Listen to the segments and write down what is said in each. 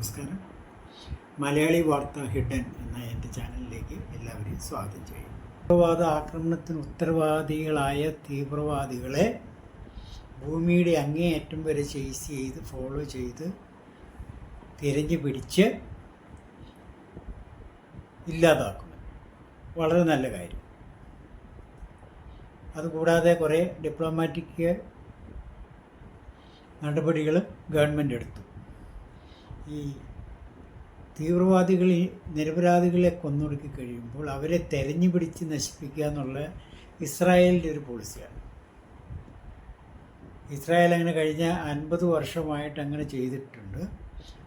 നമസ്കാരം. മലയാളി വാർത്ത ഹിഡൻ എന്ന എന്റെ ചാനലിലേക്ക് എല്ലാവരെയും സ്വാഗതം ചെയ്യും തീവ്രവാദ ആക്രമണത്തിന് ഉത്തരവാദികളായ തീവ്രവാദികളെ ഭൂമിയുടെ അങ്ങേയറ്റം വരെ ചേസ് ചെയ്ത് ഫോളോ ചെയ്ത് തിരഞ്ഞു പിടിച്ച് ഇല്ലാതാക്കുന്നു വളരെ നല്ല കാര്യം. അതുകൂടാതെ കുറേ ഡിപ്ലോമാറ്റിക് നടപടികളും ഗവൺമെന്റ് എടുത്തു. ഈ തീവ്രവാദികളിൽ നിരപരാധികളെ കൊന്നൊടുക്കി കഴിയുമ്പോൾ അവരെ തെരഞ്ഞു പിടിച്ച് നശിപ്പിക്കുക എന്നുള്ള ഇസ്രായേലിന്റെ ഒരു പോളിസിയാണ്. ഇസ്രായേൽ അങ്ങനെ കഴിഞ്ഞ അൻപത് വർഷമായിട്ട് അങ്ങനെ ചെയ്തിട്ടുണ്ട്.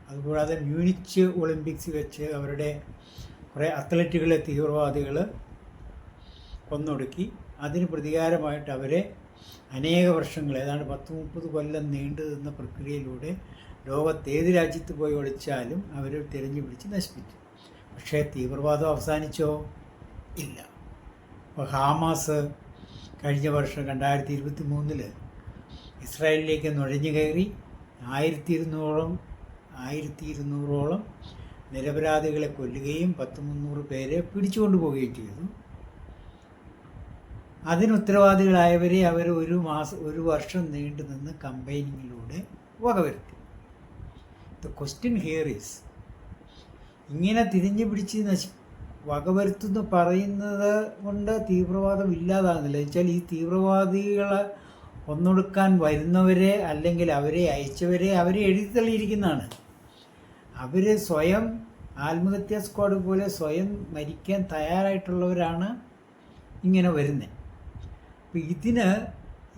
അതുകൂടാതെ മ്യൂണിച്ച് ഒളിമ്പിക്സ് വെച്ച് അവരുടെ കുറേ അത്ലറ്റുകളെ തീവ്രവാദികൾ കൊന്നൊടുക്കി. അതിന് പ്രതികാരമായിട്ട് അവരെ അനേക വർഷങ്ങൾ ഏതാണ്ട് പത്ത് മുപ്പത് കൊല്ലം നീണ്ടു നിന്ന പ്രക്രിയയിലൂടെ ലോകത്ത് ഏത് രാജ്യത്ത് പോയി ഒളിച്ചാലും അവർ തിരഞ്ഞു പിടിച്ച് നശിപ്പിച്ചു പക്ഷേ തീവ്രവാദം അവസാനിച്ചോ? ഇല്ല. ഇപ്പോൾ ഹാമാസ് കഴിഞ്ഞ വർഷം രണ്ടായിരത്തി ഇരുപത്തി മൂന്നിൽ ഇസ്രായേലിലേക്ക് നുഴഞ്ഞു കയറി ആയിരത്തി ഇരുന്നൂറോളം ആയിരത്തി ഇരുന്നൂറോളം നിരപരാധികളെ കൊല്ലുകയും പത്ത് മുന്നൂറ് പേരെ പിടിച്ചുകൊണ്ടു പോവുകയും ചെയ്തു. അതിന് ഉത്തരവാദികളായവരെ അവർ ഒരു മാസം ഒരു വർഷം നീണ്ടു നിന്ന് കമ്പൈനിങ്ങിലൂടെ വകവരുത്തി. ദ ക്വസ്റ്റ്യൻ ഹിയർ ഈസ് ഇങ്ങനെ തിരിഞ്ഞു പിടിച്ച് നശി വകവരുത്തുന്നു പറയുന്നത് കൊണ്ട് തീവ്രവാദം ഇല്ലാതാകുന്നില്ല. വെച്ചാൽ ഈ തീവ്രവാദികളെ ഒന്നൊടുക്കാൻ വരുന്നവരെ അല്ലെങ്കിൽ അവരെ അയച്ചവരെ അവരെ എഴുതിത്തള്ളിയിരിക്കുന്നതാണ് അവർ സ്വയം ആത്മഹത്യാ സ്ക്വാഡ് പോലെ സ്വയം മരിക്കാൻ തയ്യാറായിട്ടുള്ളവരാണ് ഇങ്ങനെ വരുന്നത് അപ്പോൾ ഇതിന്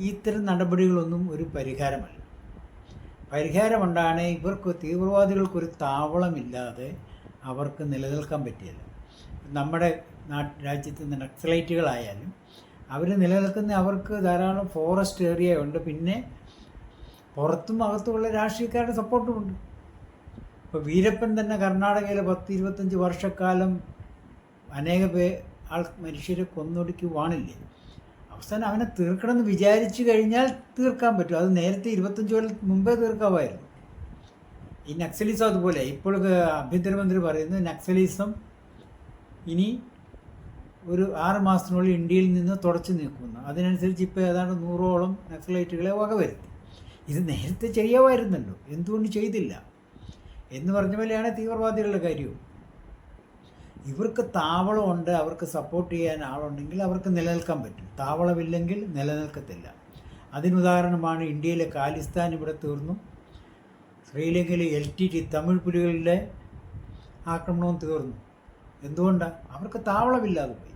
ഇത്തരം നടപടികളൊന്നും ഒരു പരിഹാരമല്ല. പരിഹാരമുണ്ടാണ് ഇവർക്ക് തീവ്രവാദികൾക്കൊരു താവളമില്ലാതെ അവർക്ക് നിലനിൽക്കാൻ പറ്റിയല്ല നമ്മുടെ നാട്ട് രാജ്യത്ത് നക്സലൈറ്റുകളായാലും അവർ നിലനിൽക്കുന്ന അവർക്ക് ധാരാളം ഫോറസ്റ്റ് ഏരിയ ഉണ്ട്. പിന്നെ പുറത്തും അകത്തുമുള്ള രാഷ്ട്രീയക്കാരുടെ സപ്പോർട്ടുമുണ്ട് ഇപ്പോൾ വീരപ്പൻ തന്നെ കർണാടകയിലെ പത്ത് ഇരുപത്തഞ്ച് വർഷക്കാലം അനേക പേ ആൾ മനുഷ്യരെ കൊന്നൊടുക്കുവാണില്ലേ അവസാനം അവനെ തീർക്കണമെന്ന് വിചാരിച്ചു കഴിഞ്ഞാൽ തീർക്കാൻ പറ്റും. അത് നേരത്തെ ഇരുപത്തഞ്ച് കൊല്ലം മുമ്പേ തീർക്കാമായിരുന്നു. ഈ നക്സലിസം അതുപോലെ. ഇപ്പോൾ ആഭ്യന്തരമന്ത്രി പറയുന്നത് നക്സലിസം ഇനി ഒരു ആറ് മാസത്തിനുള്ളിൽ ഇന്ത്യയിൽ നിന്ന് തുടച്ചു നീക്കുന്നു അതിനനുസരിച്ച് ഇപ്പോൾ ഏതാണ്ട് നൂറോളം നക്സലൈറ്റുകളെ വകവരുത്തി ഇത് നേരത്തെ ചെയ്യാമായിരുന്നല്ലോ. എന്തുകൊണ്ട് ചെയ്തില്ല? എന്ന് പറഞ്ഞ പോലെയാണ് തീവ്രവാദികളുടെ കാര്യവും. ഇവർക്ക് താവളമുണ്ട് അവർക്ക് സപ്പോർട്ട് ചെയ്യാൻ ആളുണ്ടെങ്കിൽ അവർക്ക് നിലനിൽക്കാൻ പറ്റും. താവളമില്ലെങ്കിൽ നിലനിൽക്കത്തില്ല. അതിനുദാഹരണമാണ് ഇന്ത്യയിലെ ഖാലിസ്ഥാൻ ഇവിടെ തീർന്നു. ശ്രീലങ്കയിലെ എൽ ടി ടി തമിഴ് പുലികളിലെ ആക്രമണവും തീർന്നു. എന്തുകൊണ്ടാണ് അവർക്ക് താവളമില്ലാതെ പോയി.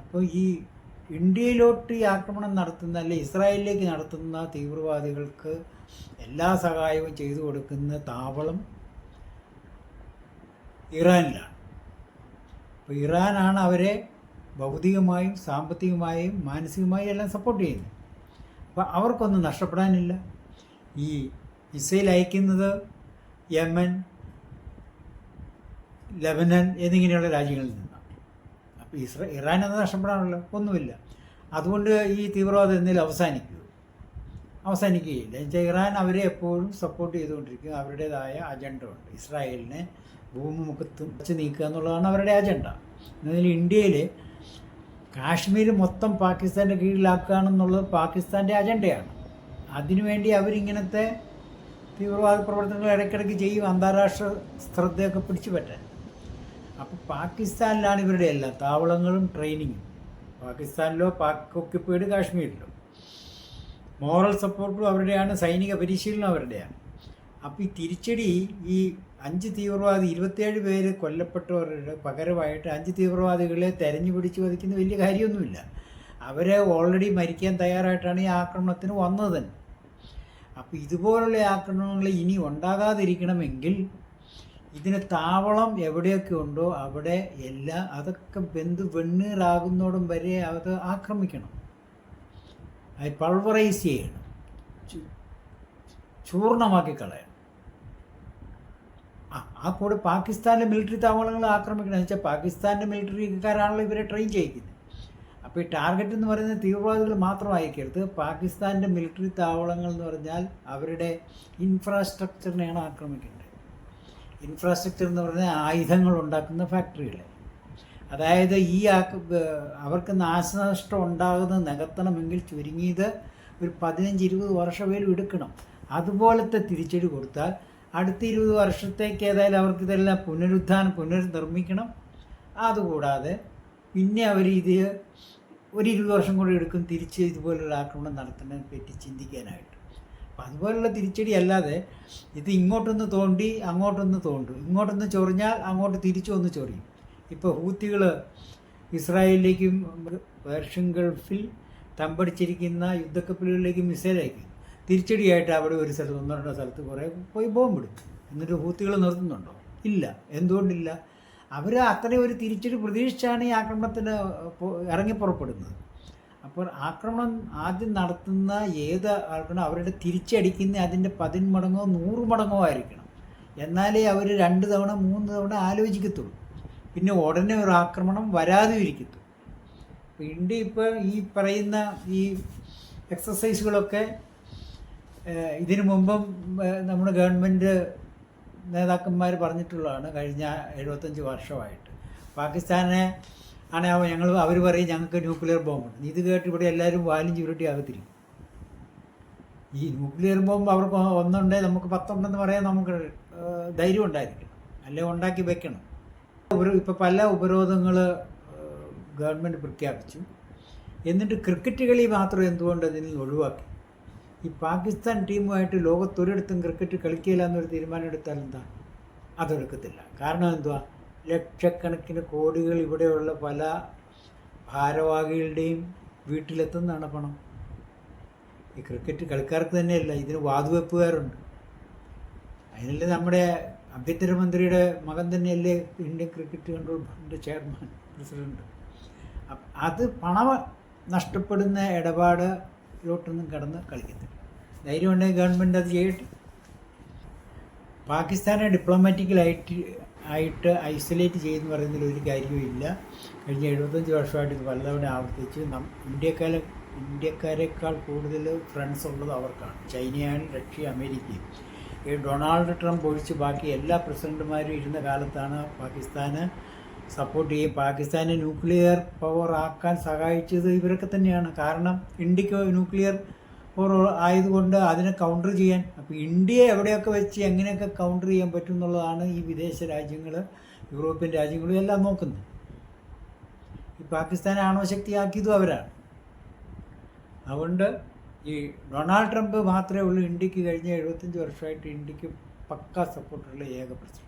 അപ്പോൾ ഈ ഇന്ത്യയിലോട്ട് ഈ ആക്രമണം നടത്തുന്ന അല്ലെ ഇസ്രായേലിലേക്ക് നടത്തുന്ന തീവ്രവാദികൾക്ക് എല്ലാ സഹായവും ചെയ്തു കൊടുക്കുന്ന താവളം ഇറാനിലാണ്. അപ്പോൾ ഇറാനാണ് അവരെ ഭൗതികമായും സാമ്പത്തികമായും മാനസികമായും എല്ലാം സപ്പോർട്ട് ചെയ്യുന്നത്. അപ്പോൾ അവർക്കൊന്നും നഷ്ടപ്പെടാനില്ല. ഈ മിസൈൽ അയക്കുന്നത് യമൻ ലെബനൻ എന്നിങ്ങനെയുള്ള രാജ്യങ്ങളിൽ നിന്നാണ്. അപ്പോൾ ഇസ്ര ഇറാൻ എന്ന് നഷ്ടപ്പെടാനുള്ള ഒന്നുമില്ല. അതുകൊണ്ട് ഈ തീവ്രവാദം എന്തെങ്കിലും അവസാനിക്കുക അവസാനിക്കുകയില്ല. എന്നുവെച്ചാൽ ഇറാൻ അവരെ എപ്പോഴും സപ്പോർട്ട് ചെയ്തുകൊണ്ടിരിക്കും അവരുടേതായ അജണ്ട ഉണ്ട്. ഇസ്രായേലിനെ ഭൂമി മുഖത്ത് വെച്ച് നീക്കുക എന്നുള്ളതാണ് അവരുടെ അജണ്ട എന്നാൽ ഇന്ത്യയിൽ കാശ്മീർ മൊത്തം പാകിസ്ഥാന്റെ കീഴിലാക്കുക എന്നുള്ളത് പാകിസ്ഥാന്റെ അജണ്ടയാണ് അതിനുവേണ്ടി അവരിങ്ങനത്തെ തീവ്രവാദ പ്രവർത്തനങ്ങൾ ഇടയ്ക്കിടയ്ക്ക് ചെയ്യും അന്താരാഷ്ട്ര ശ്രദ്ധയൊക്കെ പിടിച്ചു പറ്റാൻ. അപ്പോൾ പാകിസ്ഥാനിലാണ് ഇവരുടെ എല്ലാ. താവളങ്ങളും ട്രെയിനിങ്ങും. പാകിസ്ഥാനിലോ പാക് ഒക്യുപ്പൈഡ് കാശ്മീരിലോ. മോറൽ സപ്പോർട്ടും അവരുടെയാണ് സൈനിക പരിശീലനം അവരുടെയാണ്. അപ്പോൾ ഈ തിരിച്ചടി ഈ അഞ്ച് തീവ്രവാദി ഇരുപത്തിയേഴ് പേര് കൊല്ലപ്പെട്ടവരുടെ പകരമായിട്ട് അഞ്ച് തീവ്രവാദികളെ തെരഞ്ഞു പിടിച്ച് വധിക്കുന്ന വലിയ കാര്യമൊന്നുമില്ല. അവരെ ഓൾറെഡി മരിക്കാൻ തയ്യാറായിട്ടാണ് ഈ ആക്രമണത്തിന് വന്നത്. തന്നെ അപ്പോൾ ഇതുപോലുള്ള ആക്രമണങ്ങൾ ഇനി ഉണ്ടാകാതിരിക്കണമെങ്കിൽ ഇതിന് താവളം എവിടെയൊക്കെ ഉണ്ടോ അവിടെ എല്ലാ അതൊക്കെ ബന്ധു വെണ്ണീറാകുന്നോടും വരെ അത് ആക്രമിക്കണം. അത് പൾവറൈസ് ചെയ്യണം. ചൂർണമാക്കി കളയണം. ആ കൂടെ പാകിസ്ഥാനിലെ മിലിറ്ററി താവളങ്ങൾ ആക്രമിക്കണം. വെച്ചാൽ പാകിസ്ഥാന്റെ മിലിറ്ററിക്കാരാണല്ലോ ഇവരെ ട്രെയിൻ ചെയ്യിക്കുന്നത് അപ്പോൾ ഈ ടാർഗറ്റ് എന്ന് പറയുന്നത് തീവ്രവാദികൾ മാത്രം അയക്കരുത് പാകിസ്ഥാന്റെ മിലിറ്ററി താവളങ്ങൾ എന്ന് പറഞ്ഞാൽ അവരുടെ ഇൻഫ്രാസ്ട്രക്ചറിനെയാണ് ആക്രമിക്കേണ്ടത്. ഇൻഫ്രാസ്ട്രക്ചർ എന്ന് പറഞ്ഞാൽ ആയുധങ്ങൾ ഉണ്ടാക്കുന്ന ഫാക്ടറികൾ അതായത് ഈ അവർക്ക് നാശനഷ്ടം ഉണ്ടാകുന്നത് നികത്തണമെങ്കിൽ ചുരുങ്ങിയത് ഒരു പതിനഞ്ച് ഇരുപത് വർഷമേലും എടുക്കണം. അതുപോലത്തെ തിരിച്ചടി കൊടുത്താൽ അടുത്ത ഇരുപത് വർഷത്തേക്ക് ഏതായാലും അവർക്ക് ഇതെല്ലാം പുനരുദ്ധാനം പുനർനിർമ്മിക്കണം. അതുകൂടാതെ പിന്നെ അവർ ഇത് ഒരു ഇരുപത് വർഷം കൂടെ എടുക്കും തിരിച്ച് ഇതുപോലുള്ള ആക്രമണം നടത്തുന്നതിനെ പറ്റി ചിന്തിക്കാനായിട്ട്. അപ്പം അതുപോലുള്ള തിരിച്ചടി അല്ലാതെ ഇത് ഇങ്ങോട്ടൊന്ന് തോണ്ടി അങ്ങോട്ടൊന്ന് തോണ്ടും. ഇങ്ങോട്ടൊന്ന് ചൊറിഞ്ഞാൽ അങ്ങോട്ട് തിരിച്ചു ഒന്ന് ചൊറിയും. ഇപ്പോൾ ഹൂത്തികൾ ഇസ്രായേലിലേക്കും പേർഷ്യൻ ഗൾഫിൽ തമ്പടിച്ചിരിക്കുന്ന യുദ്ധക്കപ്പലുകളിലേക്ക് മിസൈൽ അയക്കും തിരിച്ചടിയായിട്ട് അവിടെ ഒരു സ്ഥലത്ത് ഒന്നോ രണ്ടോ സ്ഥലത്ത് കുറേ പോയി ബോംബിടും. എന്നിട്ട് ഹൂത്തികൾ നിർത്തുന്നുണ്ടോ? ഇല്ല. എന്തുകൊണ്ടില്ല? അവർ അത്രയും ഒരു തിരിച്ചടി പ്രതീക്ഷിച്ചാണ് ഈ ആക്രമണത്തിന് ഇറങ്ങി പുറപ്പെടുന്നത്. അപ്പോൾ ആക്രമണം ആദ്യം നടത്തുന്ന ഏത് ആൾക്കാരും അവരുടെ തിരിച്ചടിക്കുന്ന അതിന്റെ പതിന്മടങ്ങോ നൂറ് മടങ്ങോ ആയിരിക്കണം. എന്നാലേ അവർ രണ്ട് തവണ മൂന്ന് തവണ ആലോചിക്കത്തുള്ളൂ. പിന്നെ ഉടനെ ഒരു ആക്രമണം വരാതെ ഇരിക്കത്തുള്ളൂ. അപ്പോൾ ഇന്ത്യ ഇപ്പോൾ ഈ പറയുന്ന ഈ എക്സസൈസുകളൊക്കെ ഇതിനു മുമ്പും നമ്മുടെ ഗവൺമെന്റ് നേതാക്കന്മാർ പറഞ്ഞിട്ടുള്ളതാണ് കഴിഞ്ഞ എഴുപത്തഞ്ച് വർഷമായിട്ട്. പാകിസ്ഥാനെ ആണ് ഞങ്ങൾ അവർ പറയും ഞങ്ങൾക്ക് ന്യൂക്ലിയർ ബോംബുണ്ട്. ഇത് കേട്ട് ഇവിടെ എല്ലാവരും വാലും ചുരുട്ടി ആകത്തിരിക്കും ഈ ന്യൂക്ലിയർ ബോംബ് അവർക്ക് ഒന്നുണ്ടേ നമുക്ക് പത്തുണ്ടെന്ന് പറയാൻ നമുക്ക് ധൈര്യം ഉണ്ടായിരിക്കണം. അല്ലെ ഉണ്ടാക്കി വെക്കണം. ഇപ്പോൾ പല ഉപരോധങ്ങൾ ഗവൺമെന്റ് പ്രഖ്യാപിച്ചു. എന്നിട്ട് ക്രിക്കറ്റ് കളി മാത്രം എന്തുകൊണ്ട് അതിൽ നിന്ന് ഒഴിവാക്കി? ഈ പാകിസ്ഥാൻ ടീമുമായിട്ട് ലോകത്തൊരിടത്തും ക്രിക്കറ്റ് കളിക്കില്ല എന്നൊരു തീരുമാനം എടുത്താൽ എന്താ? അതെടുക്കത്തില്ല കാരണം എന്തുവാ? ലക്ഷക്കണക്കിന് കോടികൾ ഇവിടെയുള്ള പല ഭാരവാഹികളുടെയും വീട്ടിലെത്തുന്നതാണ് പണം. ഈ ക്രിക്കറ്റ് കളിക്കാർക്ക് തന്നെയല്ല ഇതിന് വാതുവെപ്പുകാരുണ്ട്. അതിനല്ലേ നമ്മുടെ ആഭ്യന്തരമന്ത്രിയുടെ മകൻ തന്നെയല്ലേ ഇന്ത്യൻ ക്രിക്കറ്റ് കൺട്രോൾ ബോർഡിന്റെ ചെയർമാൻ പ്രസിഡന്റ് അത് പണം നഷ്ടപ്പെടുന്ന ഇടപാടിലോട്ടൊന്നും കടന്ന് കളിക്കത്തില്ല. ധൈര്യം ഉണ്ടെങ്കിൽ ഗവൺമെന്റ് അത് ചെയ്യട്ടെ. പാകിസ്ഥാനെ ഡിപ്ലോമാറ്റിക്കലായിട്ട് ആയിട്ട് ഐസൊലേറ്റ് ചെയ്യുന്ന പറയുന്നതിൽ ഒരു കാര്യവുമില്ല കഴിഞ്ഞ എഴുപത്തഞ്ച് വർഷമായിട്ട് ഇത് പലതവണ ആവർത്തിച്ച് നം ഇന്ത്യക്കാരെ ഇന്ത്യക്കാരെക്കാൾ കൂടുതൽ ഫ്രണ്ട്സ് ഉള്ളത് അവർക്കാണ്. ചൈനയാണ് റഷ്യ അമേരിക്കയും. ഈ ഡൊണാൾഡ് ട്രംപ് ഒഴിച്ച് ബാക്കി എല്ലാ പ്രസിഡന്റുമാരും ഇരുന്ന കാലത്താണ് പാകിസ്ഥാന് സപ്പോർട്ട് ചെയ്യും. പാകിസ്ഥാനെ ന്യൂക്ലിയർ പവർ ആക്കാൻ സഹായിച്ചത് ഇവരൊക്കെ തന്നെയാണ്. കാരണം ഇന്ത്യയ്ക്ക് ന്യൂക്ലിയർ പവർ ആയതുകൊണ്ട് അതിനെ കൗണ്ടർ ചെയ്യാൻ. അപ്പോൾ ഇന്ത്യയെ എവിടെയൊക്കെ വെച്ച് എങ്ങനെയൊക്കെ കൗണ്ടർ ചെയ്യാൻ പറ്റും എന്നുള്ളതാണ് ഈ വിദേശ രാജ്യങ്ങൾ യൂറോപ്യൻ രാജ്യങ്ങളും എല്ലാം നോക്കുന്നത്. ഈ പാകിസ്ഥാനെ ആണവശക്തിയാക്കിയതും അവരാണ്. അതുകൊണ്ട് ഈ ഡൊണാൾഡ് ട്രംപ് മാത്രമേ ഉള്ളൂ ഇന്ത്യയ്ക്ക് കഴിഞ്ഞ എഴുപത്തഞ്ച് വർഷമായിട്ട് ഇന്ത്യയ്ക്ക് പക്ക സപ്പോർട്ടുള്ള ഏക പ്രസിഡന്റ്.